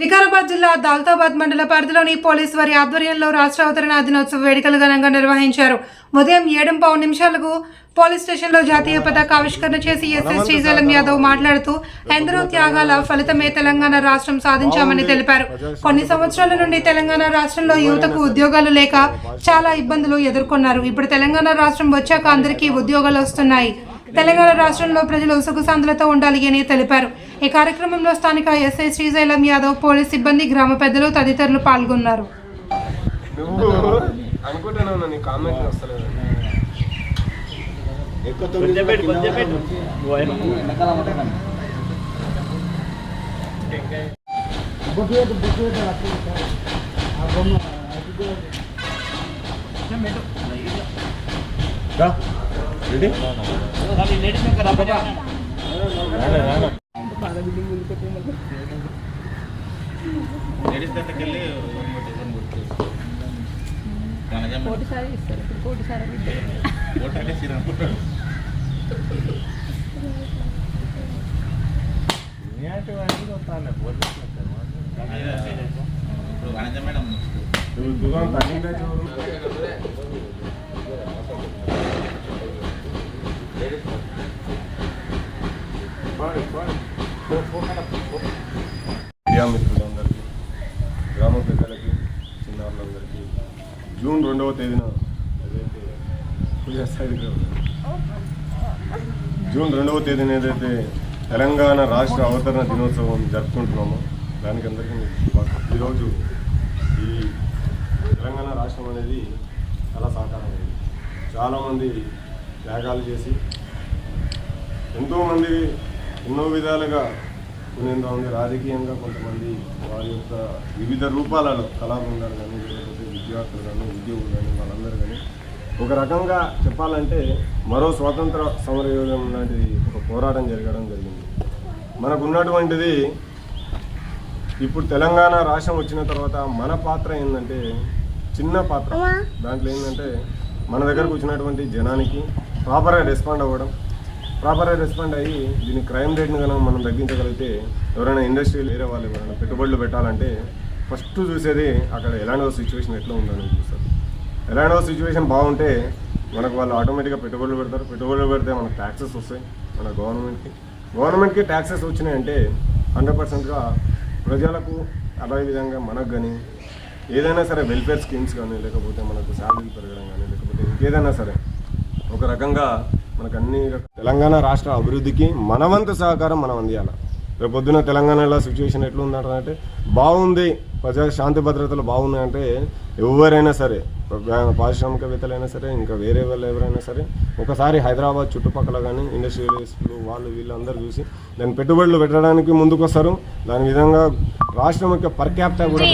వికారాబాద్ జిల్లా దౌలతాబాద్ మండల పరిధిలోని పోలీసు వారి ఆధ్వర్యంలో రాష్ట్ర అవతరణ దినోత్సవ వేడుకలు ఘనంగా నిర్వహించారు. ఉదయం ఏడు పావు నిమిషాలకు పోలీస్ స్టేషన్లో జాతీయ పతాక ఆవిష్కరణ చేసి ఎస్ఎస్ శ్రీశైలం యాదవ్ మాట్లాడుతూ ఎందరో త్యాగాల ఫలితమే తెలంగాణ రాష్ట్రం సాధించామని తెలిపారు. కొన్ని సంవత్సరాల నుండి తెలంగాణ రాష్ట్రంలో యువతకు ఉద్యోగాలు లేక చాలా ఇబ్బందులు ఎదుర్కొన్నారు. ఇప్పుడు తెలంగాణ రాష్ట్రం వచ్చాక అందరికీ ఉద్యోగాలు వస్తున్నాయి. తెలంగాణ రాష్ట్రంలో ప్రజలు సుఖశాంతులతో ఉండాలి అని తెలిపారు ఈ కార్యక్రమంలో స్థానిక ఎస్ఐ శ్రీశైలం యాదవ్ పోలీస్ సిబ్బంది గ్రామ పెద్దలు తదితరులు పాల్గొన్నారు నువ్వు కోటిసారి ఇస్తారు ఇప్పుడు కోటిసారి నువ్వు దూరం తగ్గిందే చూడు మీడియా మిత్రులందరికీ గ్రామ పెద్దలకి చిన్నారులందరికీ జూన్ రెండవ తేదీన ఏదైతే పూజాస్థాయి జూన్ రెండవ తేదీన ఏదైతే తెలంగాణ రాష్ట్ర అవతరణ దినోత్సవం జరుపుకుంటున్నామో దానికి అందరికీ ఈరోజు ఈ తెలంగాణ రాష్ట్రం అనేది చాలా సాకారమైంది చాలామంది త్యాగాలు చేసి ఎంతోమంది ఎన్నో విధాలుగా కొంతమంది రాజకీయంగా కొంతమంది వారి యొక్క వివిధ రూపాలలో కళాబృందాలు కానీ లేకపోతే విద్యార్థులు కానీ ఉద్యోగులు కానీ వాళ్ళందరూ కానీ ఒక రకంగా చెప్పాలంటే మరో స్వాతంత్ర సమరయోధం లాంటిది ఒక పోరాటం జరగడం జరిగింది. మనకు ఉన్నటువంటిది ఇప్పుడు తెలంగాణ రాష్ట్రం వచ్చిన తర్వాత మన పాత్ర ఏంటంటే చిన్న పాత్ర. దాంట్లో ఏంటంటే మన దగ్గరకు వచ్చినటువంటి జనానికి ప్రాపర్గా రెస్పాండ్ అవ్వడం ప్రాపర్గా రెస్పాండ్ అయ్యి దీని క్రైమ్ రేట్ని కనుక మనం తగ్గించగలిగితే ఎవరైనా ఇండస్ట్రీలు వేరే వాళ్ళు ఎవరైనా పెట్టుబడులు పెట్టాలంటే ఫస్ట్ చూసేది అక్కడ ఎలాంటి సిచ్యువేషన్ ఎట్లా ఉందని చూస్తారు. ఎలాంటి సిచ్యువేషన్ బాగుంటే మనకు వాళ్ళు ఆటోమేటిక్గా పెట్టుబడులు పెడతారు. పెట్టుబడులు పెడితే మనకు ట్యాక్సెస్ వస్తాయి మన గవర్నమెంట్కి గవర్నమెంట్కి ట్యాక్సెస్ వచ్చినాయంటే హండ్రెడ్ పర్సెంట్గా ప్రజలకు అదేవిధంగా మనకు కానీ ఏదైనా సరే వెల్ఫేర్ స్కీమ్స్ కానీ లేకపోతే మనకు శాలరీ పెరగడం కానీ లేకపోతే ఇంకేదైనా సరే ఒక రకంగా మనకు అన్ని తెలంగాణ రాష్ట్ర అభివృద్ధికి మనవంత సహకారం మనం అందియాలి. రేపు పొద్దున తెలంగాణలో సిచ్యువేషన్ ఎట్లా ఉందంటే బాగుంది ప్రజా శాంతి భద్రతలు బాగున్నాయంటే ఎవరైనా సరే పారిశ్రామికవేత్తలైనా సరే ఇంకా వేరే వాళ్ళు ఎవరైనా సరే ఒకసారి హైదరాబాద్ చుట్టుపక్కల కానీ ఇండస్ట్రియలిస్టులు వాళ్ళు వీళ్ళందరూ చూసి దాని పెట్టుబడులు పెట్టడానికి ముందుకు వస్తారు దాని విధంగా రాష్ట్రం యొక్క పర్ క్యాపిటల్ కూడా